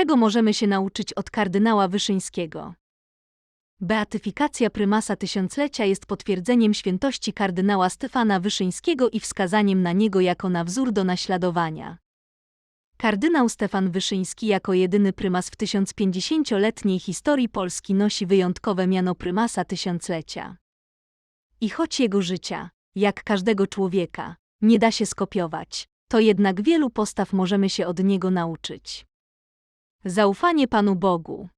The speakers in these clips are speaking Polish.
Czego możemy się nauczyć od kardynała Wyszyńskiego? Beatyfikacja prymasa tysiąclecia jest potwierdzeniem świętości kardynała Stefana Wyszyńskiego i wskazaniem na niego jako na wzór do naśladowania. Kardynał Stefan Wyszyński jako jedyny prymas w 1050-letniej historii Polski nosi wyjątkowe miano prymasa tysiąclecia. I choć jego życia, jak każdego człowieka, nie da się skopiować, to jednak wielu postaw możemy się od niego nauczyć. Zaufanie Panu Bogu.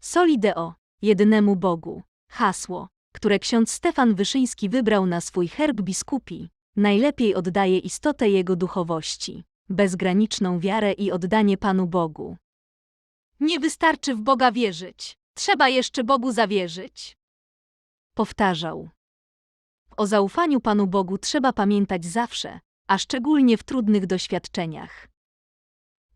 Soli Deo, jedynemu Bogu. Hasło, które ksiądz Stefan Wyszyński wybrał na swój herb biskupi, najlepiej oddaje istotę jego duchowości, bezgraniczną wiarę i oddanie Panu Bogu. Nie wystarczy w Boga wierzyć, trzeba jeszcze Bogu zawierzyć. Powtarzał. O zaufaniu Panu Bogu trzeba pamiętać zawsze, a szczególnie w trudnych doświadczeniach.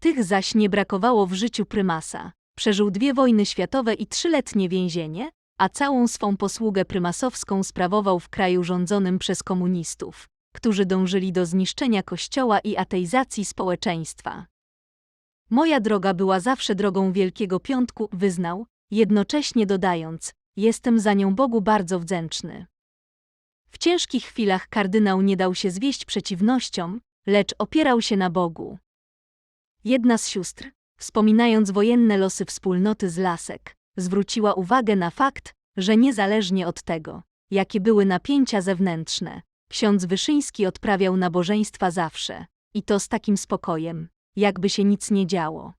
Tych zaś nie brakowało w życiu prymasa. Przeżył dwie wojny światowe i trzyletnie więzienie, a całą swą posługę prymasowską sprawował w kraju rządzonym przez komunistów, którzy dążyli do zniszczenia kościoła i ateizacji społeczeństwa. Moja droga była zawsze drogą Wielkiego Piątku, wyznał, jednocześnie dodając, jestem za nią Bogu bardzo wdzięczny. W ciężkich chwilach kardynał nie dał się zwieść przeciwnościom, lecz opierał się na Bogu. Jedna z sióstr, wspominając wojenne losy wspólnoty z Lasek, zwróciła uwagę na fakt, że niezależnie od tego, jakie były napięcia zewnętrzne, ksiądz Wyszyński odprawiał nabożeństwa zawsze, i to z takim spokojem, jakby się nic nie działo.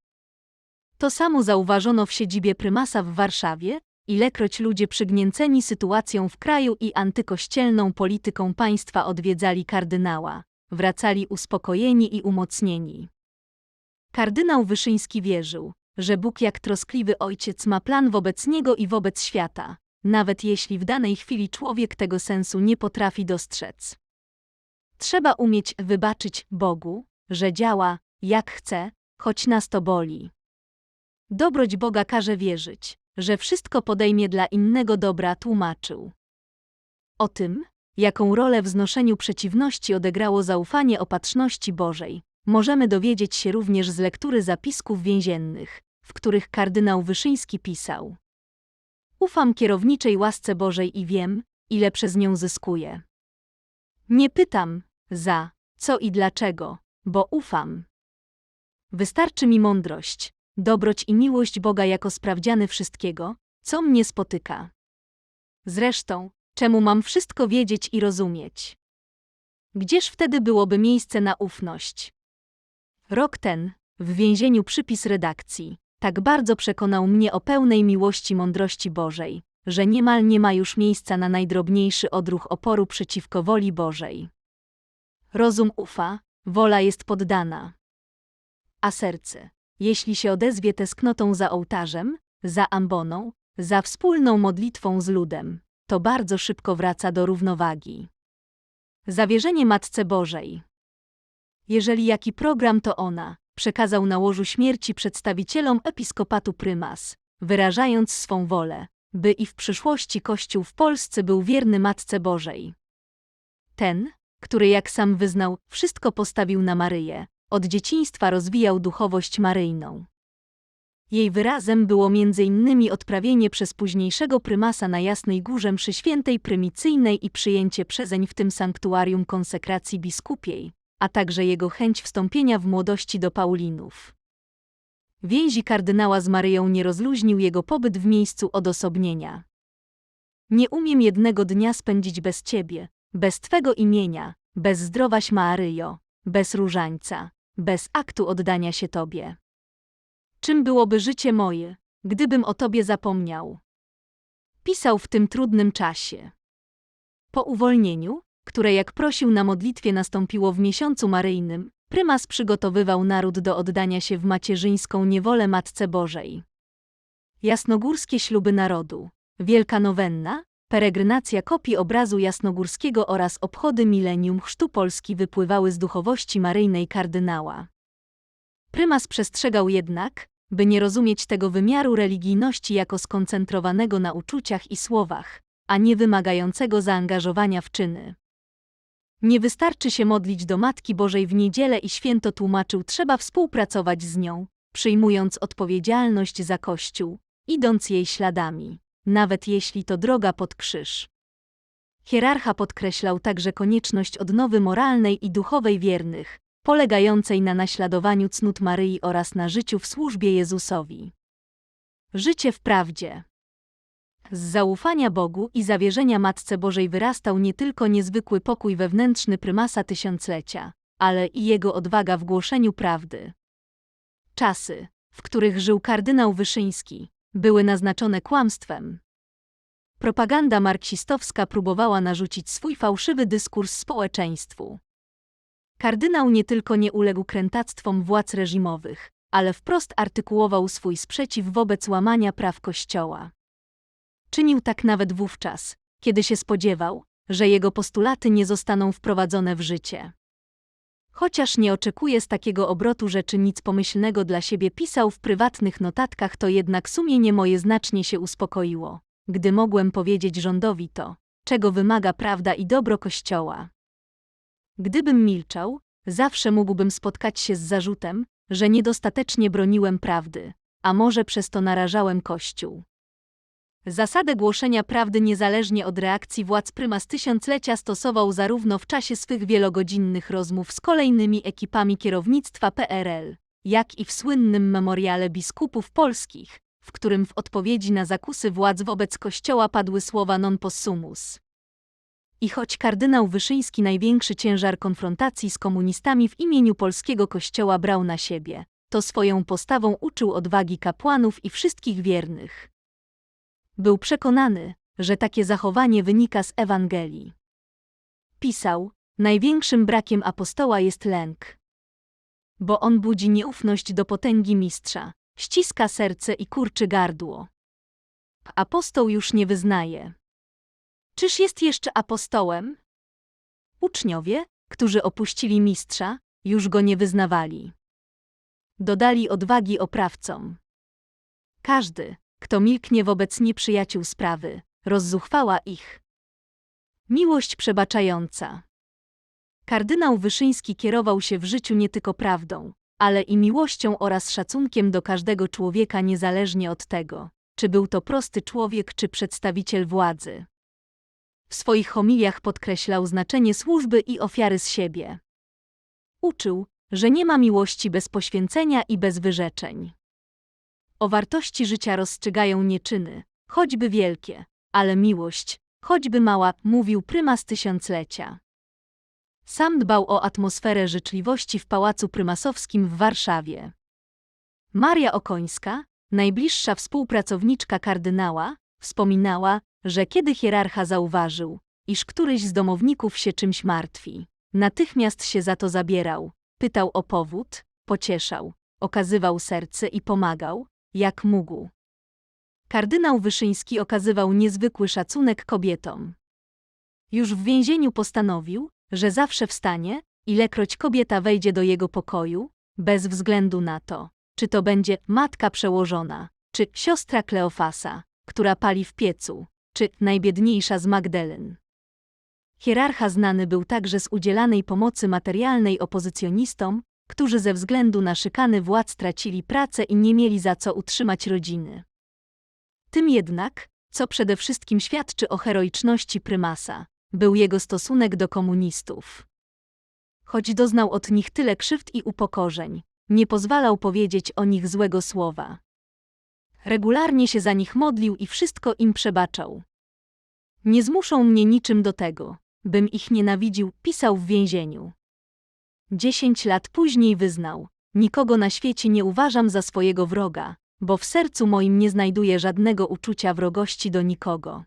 To samo zauważono w siedzibie prymasa w Warszawie, ilekroć ludzie przygnięceni sytuacją w kraju i antykościelną polityką państwa odwiedzali kardynała, wracali uspokojeni i umocnieni. Kardynał Wyszyński wierzył, że Bóg jak troskliwy ojciec ma plan wobec niego i wobec świata, nawet jeśli w danej chwili człowiek tego sensu nie potrafi dostrzec. Trzeba umieć wybaczyć Bogu, że działa, jak chce, choć nas to boli. Dobroć Boga każe wierzyć, że wszystko podejmie dla innego dobra, tłumaczył. O tym, jaką rolę w znoszeniu przeciwności odegrało zaufanie opatrzności Bożej, możemy dowiedzieć się również z lektury zapisków więziennych, w których kardynał Wyszyński pisał. Ufam kierowniczej łasce Bożej i wiem, ile przez nią zyskuję. Nie pytam, za, co i dlaczego, bo ufam. Wystarczy mi mądrość, dobroć i miłość Boga jako sprawdziany wszystkiego, co mnie spotyka. Zresztą, czemu mam wszystko wiedzieć i rozumieć? Gdzież wtedy byłoby miejsce na ufność? Rok ten, w więzieniu przypis redakcji, tak bardzo przekonał mnie o pełnej miłości mądrości Bożej, że niemal nie ma już miejsca na najdrobniejszy odruch oporu przeciwko woli Bożej. Rozum ufa, wola jest poddana. A serce, jeśli się odezwie tęsknotą za ołtarzem, za amboną, za wspólną modlitwą z ludem, to bardzo szybko wraca do równowagi. Zawierzenie Matce Bożej. Jeżeli jaki program to ona, przekazał na łożu śmierci przedstawicielom episkopatu prymas, wyrażając swą wolę, by i w przyszłości Kościół w Polsce był wierny Matce Bożej. Ten, który jak sam wyznał, wszystko postawił na Maryję, od dzieciństwa rozwijał duchowość maryjną. Jej wyrazem było m.in. odprawienie przez późniejszego prymasa na Jasnej Górze mszy świętej prymicyjnej i przyjęcie przezeń w tym sanktuarium konsekracji biskupiej, a także jego chęć wstąpienia w młodości do Paulinów. Więzi kardynała z Maryją nie rozluźnił jego pobyt w miejscu odosobnienia. Nie umiem jednego dnia spędzić bez ciebie, bez twego imienia, bez zdrowaś Maryjo, bez różańca, bez aktu oddania się tobie. Czym byłoby życie moje, gdybym o tobie zapomniał? Pisał w tym trudnym czasie. Po uwolnieniu, które jak prosił na modlitwie nastąpiło w miesiącu maryjnym, prymas przygotowywał naród do oddania się w macierzyńską niewolę Matce Bożej. Jasnogórskie śluby narodu, Wielka Nowenna, peregrynacja kopii obrazu jasnogórskiego oraz obchody milenium chrztu Polski wypływały z duchowości maryjnej kardynała. Prymas przestrzegał jednak, by nie rozumieć tego wymiaru religijności jako skoncentrowanego na uczuciach i słowach, a nie wymagającego zaangażowania w czyny. Nie wystarczy się modlić do Matki Bożej w niedzielę i święto tłumaczył, trzeba współpracować z nią, przyjmując odpowiedzialność za Kościół, idąc jej śladami, nawet jeśli to droga pod krzyż. Hierarcha podkreślał także konieczność odnowy moralnej i duchowej wiernych, polegającej na naśladowaniu cnót Maryi oraz na życiu w służbie Jezusowi. Życie w prawdzie. Z zaufania Bogu i zawierzenia Matce Bożej wyrastał nie tylko niezwykły pokój wewnętrzny prymasa tysiąclecia, ale i jego odwaga w głoszeniu prawdy. Czasy, w których żył kardynał Wyszyński, były naznaczone kłamstwem. Propaganda marksistowska próbowała narzucić swój fałszywy dyskurs społeczeństwu. Kardynał nie tylko nie uległ krętactwom władz reżimowych, ale wprost artykułował swój sprzeciw wobec łamania praw Kościoła. Czynił tak nawet wówczas, kiedy się spodziewał, że jego postulaty nie zostaną wprowadzone w życie. Chociaż nie oczekuje z takiego obrotu rzeczy nic pomyślnego dla siebie pisał w prywatnych notatkach, to jednak sumienie moje znacznie się uspokoiło, gdy mogłem powiedzieć rządowi to, czego wymaga prawda i dobro Kościoła. Gdybym milczał, zawsze mógłbym spotkać się z zarzutem, że niedostatecznie broniłem prawdy, a może przez to narażałem Kościół. Zasadę głoszenia prawdy niezależnie od reakcji władz prymas tysiąclecia stosował zarówno w czasie swych wielogodzinnych rozmów z kolejnymi ekipami kierownictwa PRL, jak i w słynnym memoriale biskupów polskich, w którym w odpowiedzi na zakusy władz wobec Kościoła padły słowa non possumus. I choć kardynał Wyszyński największy ciężar konfrontacji z komunistami w imieniu polskiego Kościoła brał na siebie, to swoją postawą uczył odwagi kapłanów i wszystkich wiernych. Był przekonany, że takie zachowanie wynika z Ewangelii. Pisał, największym brakiem apostoła jest lęk. Bo on budzi nieufność do potęgi mistrza, ściska serce i kurczy gardło. Apostoł już nie wyznaje. Czyż jest jeszcze apostołem? Uczniowie, którzy opuścili mistrza, już go nie wyznawali. Dodali odwagi oprawcom. Każdy, kto milknie wobec nieprzyjaciół sprawy, rozzuchwała ich. Miłość przebaczająca. Kardynał Wyszyński kierował się w życiu nie tylko prawdą, ale i miłością oraz szacunkiem do każdego człowieka niezależnie od tego, czy był to prosty człowiek czy przedstawiciel władzy. W swoich homiliach podkreślał znaczenie służby i ofiary z siebie. Uczył, że nie ma miłości bez poświęcenia i bez wyrzeczeń. O wartości życia rozstrzygają nie czyny, choćby wielkie, ale miłość, choćby mała, mówił prymas tysiąclecia. Sam dbał o atmosferę życzliwości w Pałacu Prymasowskim w Warszawie. Maria Okońska, najbliższa współpracowniczka kardynała, wspominała, że kiedy hierarcha zauważył, iż któryś z domowników się czymś martwi, natychmiast się za to zabierał, pytał o powód, pocieszał, okazywał serce i pomagał, jak mógł. Kardynał Wyszyński okazywał niezwykły szacunek kobietom. Już w więzieniu postanowił, że zawsze wstanie, ilekroć kobieta wejdzie do jego pokoju, bez względu na to, czy to będzie matka przełożona, czy siostra Kleofasa, która pali w piecu, czy najbiedniejsza z Magdalen. Hierarcha znany był także z udzielanej pomocy materialnej opozycjonistom, którzy ze względu na szykany władz tracili pracę i nie mieli za co utrzymać rodziny. Tym jednak, co przede wszystkim świadczy o heroiczności prymasa, był jego stosunek do komunistów. Choć doznał od nich tyle krzywd i upokorzeń, nie pozwalał powiedzieć o nich złego słowa. Regularnie się za nich modlił i wszystko im przebaczał. Nie zmuszą mnie niczym do tego, bym ich nienawidził, pisał w więzieniu. Dziesięć lat później wyznał: Nikogo na świecie nie uważam za swojego wroga, bo w sercu moim nie znajduję żadnego uczucia wrogości do nikogo.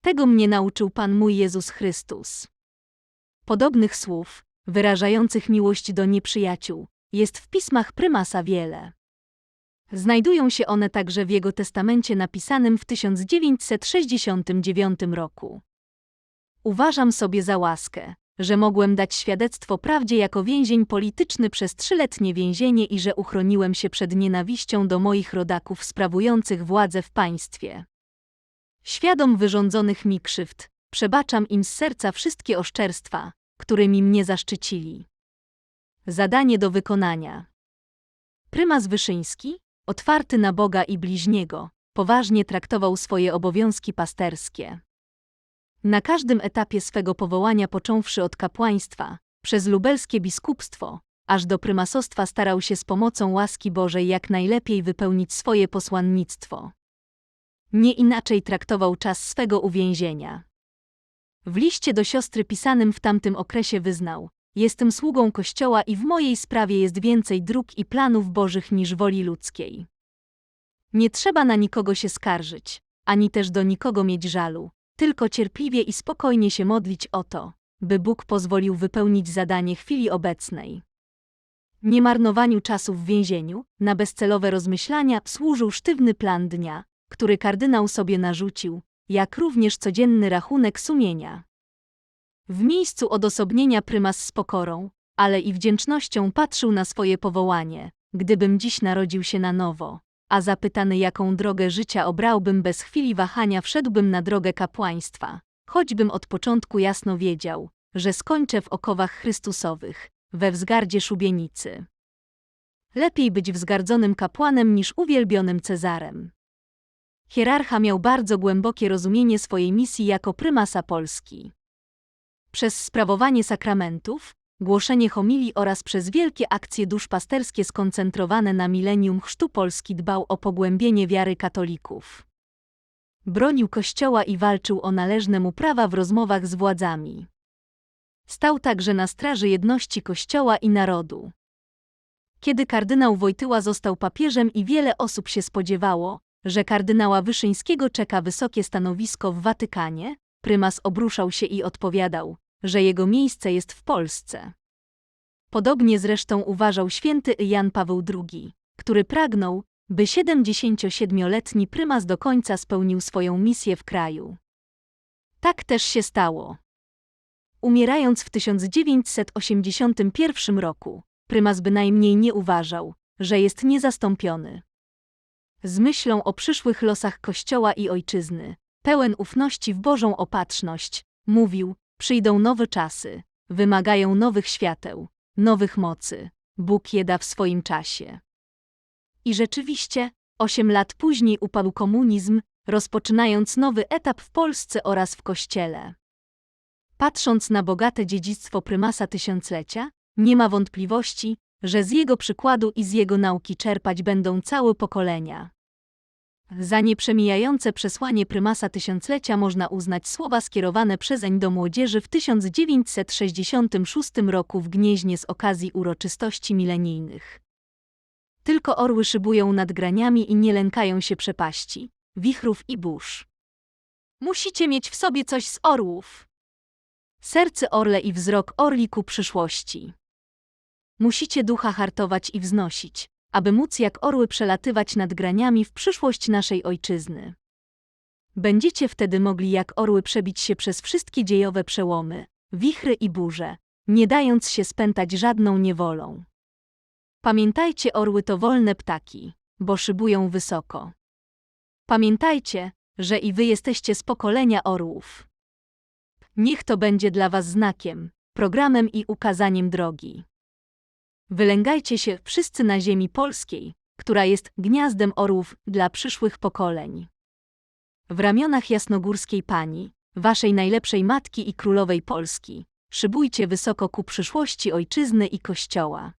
Tego mnie nauczył Pan mój Jezus Chrystus. Podobnych słów, wyrażających miłość do nieprzyjaciół, jest w pismach prymasa wiele. Znajdują się one także w jego testamencie napisanym w 1969 roku. Uważam sobie za łaskę, że mogłem dać świadectwo prawdzie jako więzień polityczny przez trzyletnie więzienie i że uchroniłem się przed nienawiścią do moich rodaków sprawujących władzę w państwie. Świadom wyrządzonych mi krzywd, przebaczam im z serca wszystkie oszczerstwa, którymi mnie zaszczycili. Zadanie do wykonania. Prymas Wyszyński, otwarty na Boga i bliźniego, poważnie traktował swoje obowiązki pasterskie. Na każdym etapie swego powołania, począwszy od kapłaństwa, przez lubelskie biskupstwo, aż do prymasostwa starał się z pomocą łaski Bożej jak najlepiej wypełnić swoje posłannictwo. Nie inaczej traktował czas swego uwięzienia. W liście do siostry pisanym w tamtym okresie wyznał: Jestem sługą Kościoła i w mojej sprawie jest więcej dróg i planów Bożych niż woli ludzkiej. Nie trzeba na nikogo się skarżyć, ani też do nikogo mieć żalu, tylko cierpliwie i spokojnie się modlić o to, by Bóg pozwolił wypełnić zadanie chwili obecnej. Nie marnowaniu czasu w więzieniu, na bezcelowe rozmyślania służył sztywny plan dnia, który kardynał sobie narzucił, jak również codzienny rachunek sumienia. W miejscu odosobnienia prymas z pokorą, ale i wdzięcznością patrzył na swoje powołanie, gdybym dziś narodził się na nowo, a zapytany jaką drogę życia obrałbym bez chwili wahania wszedłbym na drogę kapłaństwa, choćbym od początku jasno wiedział, że skończę w okowach Chrystusowych, we wzgardzie szubienicy. Lepiej być wzgardzonym kapłanem niż uwielbionym Cezarem. Hierarcha miał bardzo głębokie rozumienie swojej misji jako prymasa Polski. Przez sprawowanie sakramentów, głoszenie homilii oraz przez wielkie akcje duszpasterskie skoncentrowane na milenium chrztu Polski dbał o pogłębienie wiary katolików. Bronił Kościoła i walczył o należne mu prawa w rozmowach z władzami. Stał także na straży jedności Kościoła i narodu. Kiedy kardynał Wojtyła został papieżem i wiele osób się spodziewało, że kardynała Wyszyńskiego czeka wysokie stanowisko w Watykanie, prymas obruszał się i odpowiadał, że jego miejsce jest w Polsce. Podobnie zresztą uważał święty Jan Paweł II, który pragnął, by 77-letni prymas do końca spełnił swoją misję w kraju. Tak też się stało. Umierając w 1981 roku, prymas bynajmniej nie uważał, że jest niezastąpiony. Z myślą o przyszłych losach Kościoła i Ojczyzny, pełen ufności w Bożą opatrzność, mówił, przyjdą nowe czasy, wymagają nowych świateł, nowych mocy, Bóg je da w swoim czasie. I rzeczywiście, osiem lat później upadł komunizm, rozpoczynając nowy etap w Polsce oraz w Kościele. Patrząc na bogate dziedzictwo prymasa tysiąclecia, nie ma wątpliwości, że z jego przykładu i z jego nauki czerpać będą całe pokolenia. Za nieprzemijające przesłanie prymasa tysiąclecia można uznać słowa skierowane przezeń do młodzieży w 1966 roku w Gnieźnie z okazji uroczystości milenijnych. Tylko orły szybują nad graniami i nie lękają się przepaści, wichrów i burz. Musicie mieć w sobie coś z orłów. Serce orle i wzrok orli ku przyszłości. Musicie ducha hartować i wznosić, aby móc jak orły przelatywać nad graniami w przyszłość naszej ojczyzny. Będziecie wtedy mogli jak orły przebić się przez wszystkie dziejowe przełomy, wichry i burze, nie dając się spętać żadną niewolą. Pamiętajcie, orły to wolne ptaki, bo szybują wysoko. Pamiętajcie, że i wy jesteście z pokolenia orłów. Niech to będzie dla was znakiem, programem i ukazaniem drogi. Wylęgajcie się wszyscy na ziemi polskiej, która jest gniazdem orłów dla przyszłych pokoleń. W ramionach jasnogórskiej pani, waszej najlepszej matki i królowej Polski, szybujcie wysoko ku przyszłości ojczyzny i kościoła.